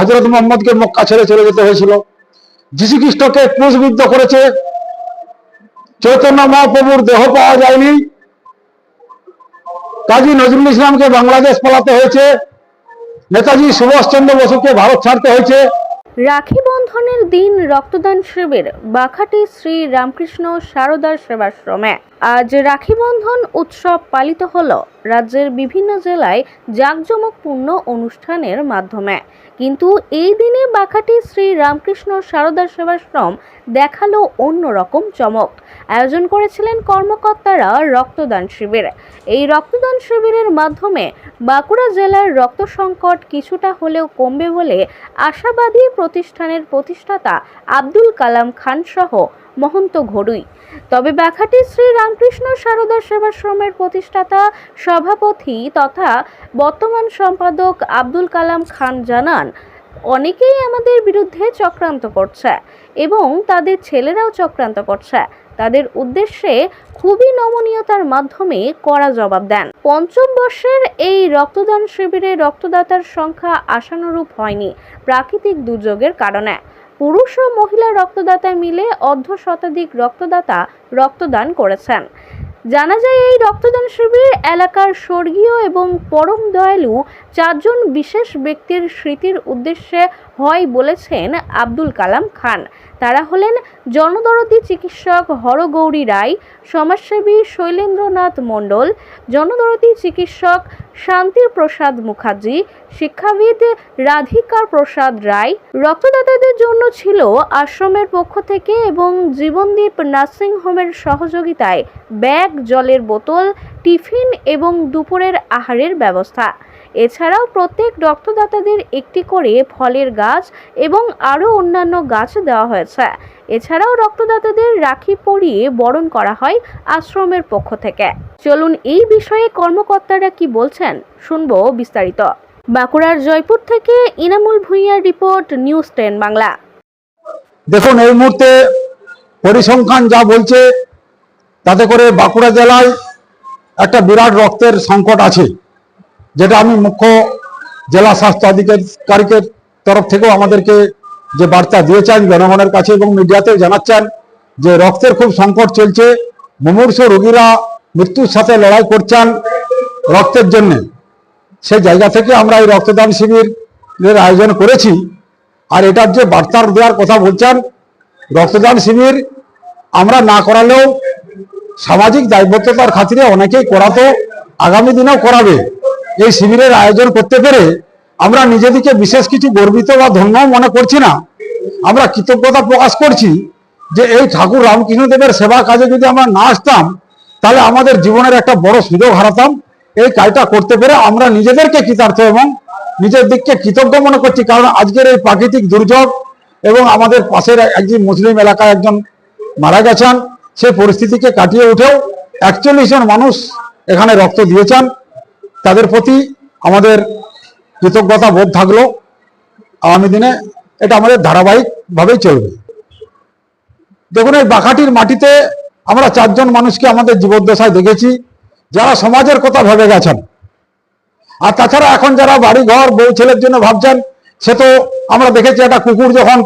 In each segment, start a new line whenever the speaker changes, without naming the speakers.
হজরত মোহাম্মদকে মক্কা ছেড়ে চলে যেতে হয়েছিল। যীশু খ্রিস্টকে ক্রুশবিদ্ধ করেছে। চৈতন্য মহাপ্রভুর দেহ পাওয়া যায়নি। কাজী নজরুল ইসলামকে বাংলাদেশ পালাতে হয়েছে। নেতাজি সুভাষচন্দ্র বসুকে ভারত ছাড়তে হয়েছে।
রাখি বন্ধনের দিন রক্তদান শিবির বাখাটি শ্রী রামকৃষ্ণ সারদার সেবাশ্রমে। আজ রাখি বন্ধন উৎসব পালিত হল। রাজ্যের বিভিন্ন জেলায় জাঁকজমকপূর্ণ অনুষ্ঠানের মাধ্যমে। কিন্তু এই দিনে বাখাটি শ্রী রামকৃষ্ণ সারদার সেবাশ্রম দেখাল অন্যরকম চমক। আয়োজন করেছিলেন কর্মকর্তারা রক্তদান শিবির। এই রক্তদান শিবিরের মাধ্যমে বাঁকুড়া জেলার রক্ত সংকট কিছুটা হলেও কমবে বলে আশাবাদী প্রতিষ্ঠানের প্রতিষ্ঠাতা আব্দুল কালাম খান সহ মহন্ত ঘড়ুই তবে ব্যাখাটি শ্রী রামকৃষ্ণ সারদা সেবাশ্রমের প্রতিষ্ঠাতা, সভাপতি তথা বর্তমান সম্পাদক আব্দুল কালাম খান জানান, অনেকেই আমাদের বিরুদ্ধে চক্রান্ত করছে এবং তাদের ছেলেরাও চক্রান্ত করছে। তাদের উদ্দেশ্যে খুবই নমনীয়তার মাধ্যমে কড়া জবাব দেন। পঞ্চম বর্ষের এই রক্তদান শিবিরে রক্তদাতার সংখ্যা আশানুরূপ হয়নি প্রাকৃতিক দুর্যোগের কারণে। পুরুষ ও মহিলা রক্তদাতা মিলে অর্ধ শতাধিক রক্তদাতা রক্তদান করেছেন। জানা যায়, এই রক্তদান শিবির এলাকার স্বর্গীয় এবং পরম দয়ালু চারজন বিশেষ ব্যক্তির স্মৃতির উদ্দেশ্যে হয় বলেছেন আব্দুল কালাম খান। তারা হলেন জনদরদি চিকিৎসক হরগৌরী রায়, সমাজসেবী শৈলেন্দ্রনাথ মণ্ডল, জনদরদি চিকিৎসক শান্তির প্রসাদ মুখার্জি, শিক্ষাবিদ রাধিকা প্রসাদ রায়। রক্তদাতাদের জন্য ছিল আশ্রমের পক্ষ থেকে এবং জীবনদীপ নার্সিং হোমের সহযোগিতায় ব্যাগ, জলের বোতল, টিফিন এবং দুপুরের আহারের ব্যবস্থা। এছাড়াও প্রত্যেক রক্তদাতাদের একটি করে ফলের গাছ এবং আরও অন্যান্য গাছ দেওয়া হয়েছে। এছাড়াও রক্তদাতাদের রাখি পরিয়ে বরণ করা হয় আশ্রমের পক্ষ থেকে। চলুন এই বিষয়ে কর্মকর্তারা কি বলছেন শুনব বিস্তারিত। বাঁকুড়ার জয়পুর থেকে ইনামুল ভুঁইয়ার রিপোর্ট নিউজ টেন বাংলা।
দেখুন, এই মুহূর্তে পরিসংখ্যান যা বলছে, তাতে করে বাঁকুড়া জেলায় একটা বিরাট রক্তের সংকট আছে। যেটা আমি মুখ্য জেলা স্বাস্থ্য আধিকারিকের তরফ থেকেও আমাদেরকে যে বার্তা দিয়েছেন জনগণের কাছে এবং মিডিয়াতেও জানাচ্ছেন যে রক্তের খুব সংকট চলছে, মুমূর্ষ রোগীরা মৃত্যুর সাথে লড়াই করছেন রক্তের জন্যে। সেই জায়গা থেকে আমরা এই রক্তদান শিবিরের আয়োজন করেছি। আর এটার যে বার্তার দেওয়ার কথা বলছেন, রক্তদান শিবির আমরা না করালেও সামাজিক দায়বদ্ধতার খাতিরে অনেকেই করাতো আগামী দিনেও করাবে। এই শিবিরের আয়োজন করতে পেরে আমরা নিজেদিকে বিশেষ কিছু গর্বিত বা ধন্য মনে করছি না। আমরা কৃতজ্ঞতা প্রকাশ করছি যে এই ঠাকুর রামকৃষ্ণদেবের সেবা কাজে যদি আমরা না আসতাম, তাহলে আমাদের জীবনের একটা বড় সুযোগ হারাতাম। এই কাজটা করতে পেরে আমরা নিজেদেরকে কৃতার্থ এবং নিজের দিককে কৃতজ্ঞ মনে করছি, কারণ আজকের এই প্রাকৃতিক দুর্যোগ এবং আমাদের পাশের একজন মুসলিম এলাকায় একজন মারা গেছেন সেই পরিস্থিতিকে কাটিয়ে উঠেও একচল্লিশ জন মানুষ এখানে রক্ত দিয়েছেন। তাদের প্রতি আমাদের কৃতজ্ঞতা বোধ থাকল। আগামী দিনে এটা আমাদের ধারাবাহিকভাবেই চলবে। দেখুন, এই বাখাটির মাটিতে আমরা চারজন মানুষকে আমাদের জীবদ্দশায় দেখেছি, যারা সমাজের কথা ভেবে গেছেন। আর তাছাড়া এখন যারা বাড়ি ঘর বউ, ছেলের জন্য ভাবছেন, সে তো আমরা দেখেছি একটা কুকুর যখন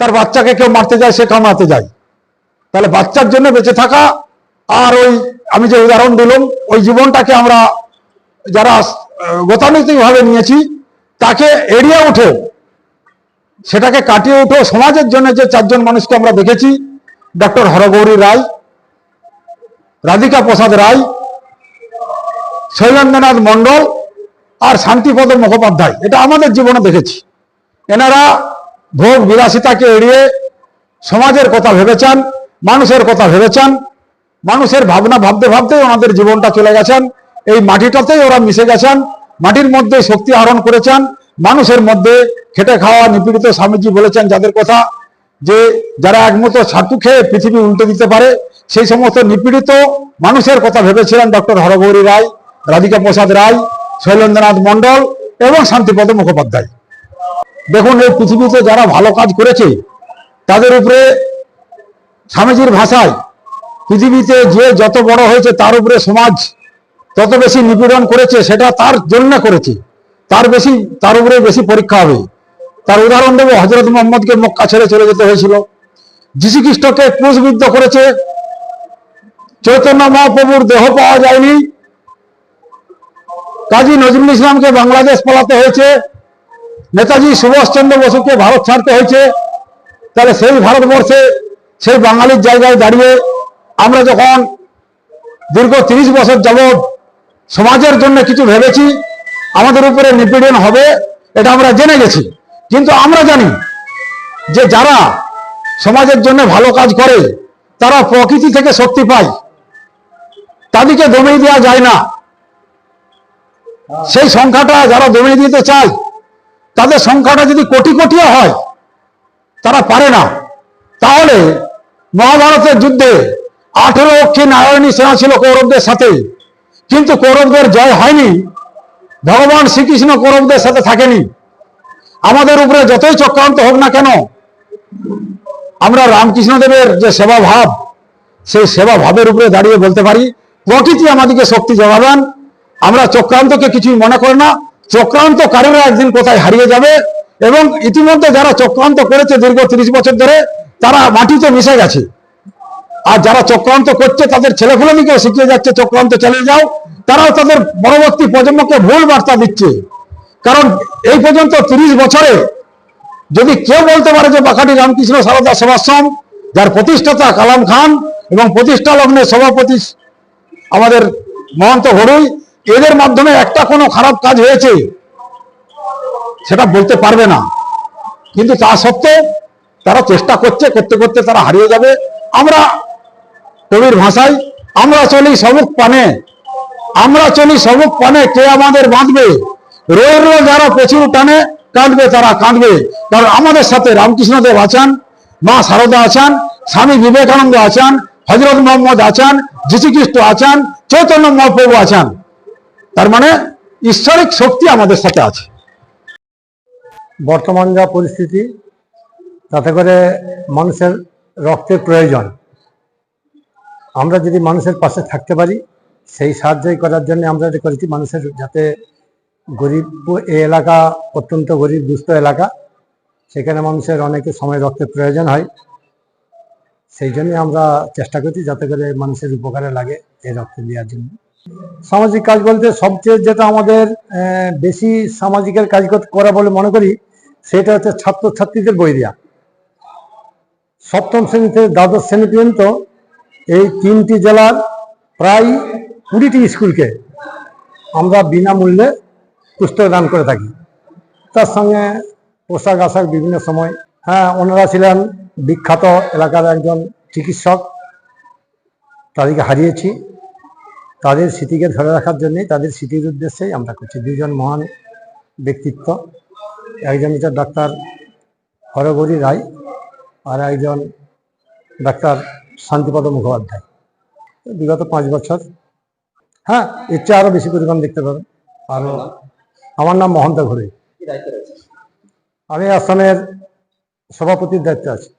তার বাচ্চাকে কেউ মারতে যায়, সে কামড়াতে যায়। তাহলে বাচ্চার জন্য বেঁচে থাকা, আর ওই, আমি যে উদাহরণ দিলাম, ওই জীবনটাকে আমরা যারা গতানুগতিকভাবে নিয়েছি, তাকে এড়িয়ে উঠে, সেটাকে কাটিয়ে উঠে সমাজের জন্য যে চারজন মানুষকে আমরা দেখেছি ডক্টর হরগৌরী রায়, রাধিকা প্রসাদ রায়, শৈলেন্দ্রনাথ মণ্ডল আর শান্তিপদ মুখোপাধ্যায়, এটা আমাদের জীবনে দেখেছি। এনারা ভোগ বিলাসিতাকে এড়িয়ে সমাজের কথা ভেবেছেন, মানুষের কথা ভেবেছেন, মানুষের ভাবনা ভাবতে ভাবতে ওনাদের জীবনটা চলে গেছেন। এই মাটিটাতেই ওরা মিশে গেছেন, মাটির মধ্যে শক্তি আহরণ করেছেন, মানুষের মধ্যে খেটে খাওয়া নিপীড়িত স্বামীজি বলেছেন যাদের কথা, যে যারা একমতো ছাতু খেয়ে পৃথিবী উল্টে দিতে পারে, সেই সমস্ত নিপীড়িত মানুষের কথা ভেবেছিলেন ডক্টর হরগৌরী রায়, রাধিকা প্রসাদ রায়, শৈলেন্দ্রনাথ মণ্ডল এবং শান্তিপদ মুখোপাধ্যায়। দেখুন, এই পৃথিবীতে যারা ভালো কাজ করেছে, তাদের উপরে স্বামীজির ভাষায় পৃথিবীতে যে যত বড় হয়েছে, তার উপরে সমাজ তত বেশি নিপীড়ন করেছে, সেটা তার জন্য করেছে। তার বেশি, তার উপরে বেশি পরীক্ষা হবে। তার উদাহরণ দেবো হজরত মোহাম্মদকে মক্কা ছেড়ে চলে যেতে হয়েছিল। যীশু খ্রিস্টকে ক্রুশবিদ্ধ করেছে। চৈতন্য মহাপ্রভুর দেহ পাওয়া যায়নি। কাজী নজরুল ইসলামকে বাংলাদেশ পালাতে হয়েছে। নেতাজি সুভাষচন্দ্র বসুকে ভারত ছাড়তে হয়েছে। তাহলে সেই ভারতবর্ষে, সেই বাঙালির জায়গায় দাঁড়িয়ে আমরা যখন দীর্ঘ তিরিশ বছর যাবৎ সমাজের জন্য কিছু ভেবেছি, আমাদের উপরে নিপীড়ন হবে, এটা আমরা জেনে গেছি। কিন্তু আমরা জানি যে যারা সমাজের জন্য ভালো কাজ করে, তারা প্রকৃতি থেকে শক্তি পায়। তাদেরকে দমিয়ে দেওয়া যায় না। সেই সংখ্যাটা যারা দমিয়ে দিতে চায়, তাদের সংখ্যাটা যদি কোটি কোটিও হয়, তারা পারে না। তাহলে মহাভারতের যুদ্ধে আঠেরো অক্ষী নারায়ণী সেনা ছিল কৌরবদের সাথে কিন্তু কৌরবদের জয় হয়নি। ভগবান শ্রীকৃষ্ণ কৌরবদের সাথে থাকেনি। আমাদের উপরে যতই চক্রান্ত হোক না কেন, আমরা রামকৃষ্ণদেবের যে সেবা ভাব, সেই সেবা ভাবের উপরে দাঁড়িয়ে বলতে পারি, প্রকৃতি আমাদেরকে শক্তি জোগাবেন। আমরা চক্রান্তকে কিছুই মনে করি না। চক্রান্তকারীরা একদিন কোথায় হারিয়ে যাবে এবং ইতিমধ্যে যারা চক্রান্ত করেছে দীর্ঘ তিরিশ বছর ধরে, তারা মাটিতে মিশে গেছে। আর যারা চক্রান্ত করছে, তাদের ছেলেফুলেদিকে শিখিয়ে যাচ্ছে, চক্রান্ত চালিয়ে যাও। তারাও তাদের পরবর্তী প্রজন্মকে ভুল বার্তা দিচ্ছে। কারণ এই পর্যন্ত তিরিশ বছরে যদি কেউ বলতে পারে যে বাকাটি রামকৃষ্ণ সারদা সেবাশ্রম, যার প্রতিষ্ঠাতা কালাম খান এবং প্রতিষ্ঠা লগ্নে সভাপতি আমাদের মহন্ত ঘড়ুই এদের মাধ্যমে একটা কোনো খারাপ কাজ হয়েছে, সেটা বলতে পারবে না। কিন্তু তা সত্ত্বেও তারা চেষ্টা করছে, করতে করতে তারা হারিয়ে যাবে। আমরা কবির ভাষায়, আমরা চলি সবুক পানে, আমরা চলি সবুক পানে, কে আমাদের বাঁধবে? রোজ রোজ যারা প্রচুর টানে, কাঁদবে তারা কাঁদবে। কারণ আমাদের সাথে রামকৃষ্ণদেব আছেন, মা শারদা আছেন, স্বামী বিবেকানন্দ আছেন হজরত মোহাম্মদ আছেন, যীশুখ্রিস্ট আছেন, চৈতন্য মহাপ্রভু আছেন। তার মানে ঈশ্বরিক শক্তি আমাদের সাথে আছে।
বর্তমান যা পরিস্থিতি, তাতে করে মানুষের রক্তের প্রয়োজন। আমরা যদি মানুষের পাশে থাকতে পারি, সেই সাহায্যই করার জন্য আমরা এটা করেছি। মানুষের যাতে গরিব, এই এলাকা অত্যন্ত গরিব, দুস্থ এলাকা, সেখানে মানুষের অনেকে সময় রক্তের প্রয়োজন হয়। সেই জন্য আমরা চেষ্টা করছি যাতে করে মানুষের উপকারে লাগে এই রক্ত দেওয়ার জন্য। সামাজিক কাজ বলতে সবচেয়ে যেটা আমাদের বেশি সামাজিকের কাজ করা বলে মনে করি, সেটা হচ্ছে ছাত্রছাত্রীদের বই দেওয়া সপ্তম শ্রেণি থেকে দ্বাদশ শ্রেণি পর্যন্ত এই তিনটি জেলার প্রায় কুড়িটি স্কুলকে আমরা বিনামূল্যে পুস্তক দান করে থাকি। তার সঙ্গে পোশাক আশাক বিভিন্ন সময় হ্যাঁ ওনারা ছিলেন বিখ্যাত এলাকার একজন চিকিৎসক। তাদেরকে হারিয়েছি। তাদের স্মৃতিকে ধরে রাখার জন্যই তাদের স্মৃতির উদ্দেশ্যেই আমরা করছি। দুজন মহান ব্যক্তিত্ব, একজন হচ্ছে ডাক্তার হরগৌরী রায় আর একজন ডাক্তার শান্তিপদ মুখোপাধ্যায়। বিগত পাঁচ বছর। হ্যাঁ এর চেয়ে আরও বেশি পরিমাণ দেখতে পাবেন। আরও আমার নাম মহন্ত ঘুরে আমি আসামের সভাপতির দায়িত্বে আছি।